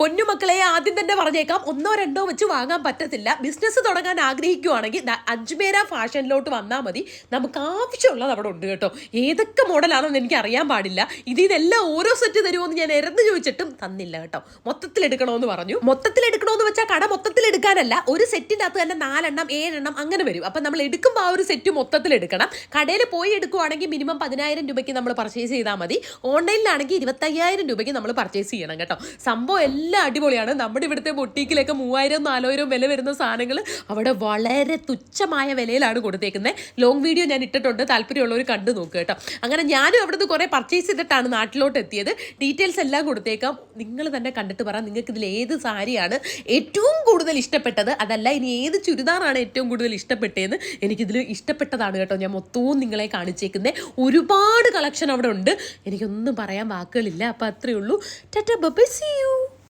പൊന്നുമക്കളെ ആദ്യം തന്നെ പറഞ്ഞേക്കാം. ഒന്നോ രണ്ടോ വെച്ച് വാങ്ങാൻ പറ്റത്തില്ല. ബിസിനസ് തുടങ്ങാൻ ആഗ്രഹിക്കുവാണെങ്കിൽ അജ്മേര ഫാഷനിലോട്ട് വന്നാൽ മതി. നമുക്ക് ആവശ്യമുള്ളത് അവിടെ ഉണ്ട് കേട്ടോ. ഏതൊക്കെ മോഡലാണെന്ന് എനിക്ക് അറിയാൻ പാടില്ല. ഇതിൽ നിന്നെല്ലാം ഓരോ സെറ്റ് തരുമോ എന്ന് ഞാൻ ഇറന്ന് ചോദിച്ചിട്ടും തന്നില്ല കേട്ടോ. മൊത്തത്തിൽ എടുക്കണമെന്ന് പറഞ്ഞു. മൊത്തത്തിൽ എടുക്കണമെന്ന് വെച്ചാൽ കട മൊത്തത്തിൽ എടുക്കാനല്ല. ഒരു സെറ്റിന്റെ അകത്ത് തന്നെ നാലെണ്ണം ഏഴെണ്ണം അങ്ങനെ വരും. അപ്പം നമ്മൾ എടുക്കുമ്പോൾ ആ ഒരു സെറ്റ് മൊത്തത്തിൽ എടുക്കണം. കടയിൽ പോയി എടുക്കുവാണെങ്കിൽ മിനിമം പതിനായിരം രൂപയ്ക്ക് നമ്മൾ പർച്ചേസ് ചെയ്താൽ മതി. ഓൺലൈനിലാണെങ്കിൽ ഇരുപത്തയ്യായിരം രൂപയ്ക്ക് നമ്മൾ പർച്ചേസ് ചെയ്യണം കേട്ടോ. സംഭവം എല്ലാം അടിപൊളിയാണ്. നമ്മുടെ ഇവിടുത്തെ ബൊട്ടീക്കിലൊക്കെ മൂവായിരം നാലായിരം വില വരുന്ന സാധനങ്ങൾ അവിടെ വളരെ തുച്ഛമായ വിലയിലാണ് കൊടുത്തേക്കുന്നത് ലോങ് വീഡിയോ ഞാൻ ഇട്ടിട്ടുണ്ട്. താല്പര്യമുള്ളവർ കണ്ടു നോക്കുക കേട്ടോ. അങ്ങനെ ഞാനും അവിടുന്ന് കുറേ പർച്ചേസ് ചെയ്തിട്ടാണ് നാട്ടിലോട്ട് എത്തിയത് ഡീറ്റെയിൽസ് എല്ലാം കൊടുത്തേക്കാം. നിങ്ങൾ തന്നെ കണ്ടിട്ട് പറ നിങ്ങൾക്ക് ഇതിൽ ഏത് സാരിയാണ് ഏറ്റവും കൂടുതൽ ഇഷ്ടപ്പെട്ടത്? അതല്ല ഇനി ഏത് ചുരിദാറാണ് ഏറ്റവും കൂടുതൽ ഇഷ്ടപ്പെട്ടതെന്ന് എനിക്കിതിൽ ഇഷ്ടപ്പെട്ടതാണ് കേട്ടോ. ഞാൻ മൊത്തവും നിങ്ങളെ കാണിച്ചേക്കുന്നത് ഒരുപാട് കളക്ഷൻ അവിടെ ഉണ്ട്. എനിക്കൊന്നും പറയാൻ വാക്കുകളില്ല. അപ്പോൾ അത്രയേ ഉള്ളൂ. Tata by C U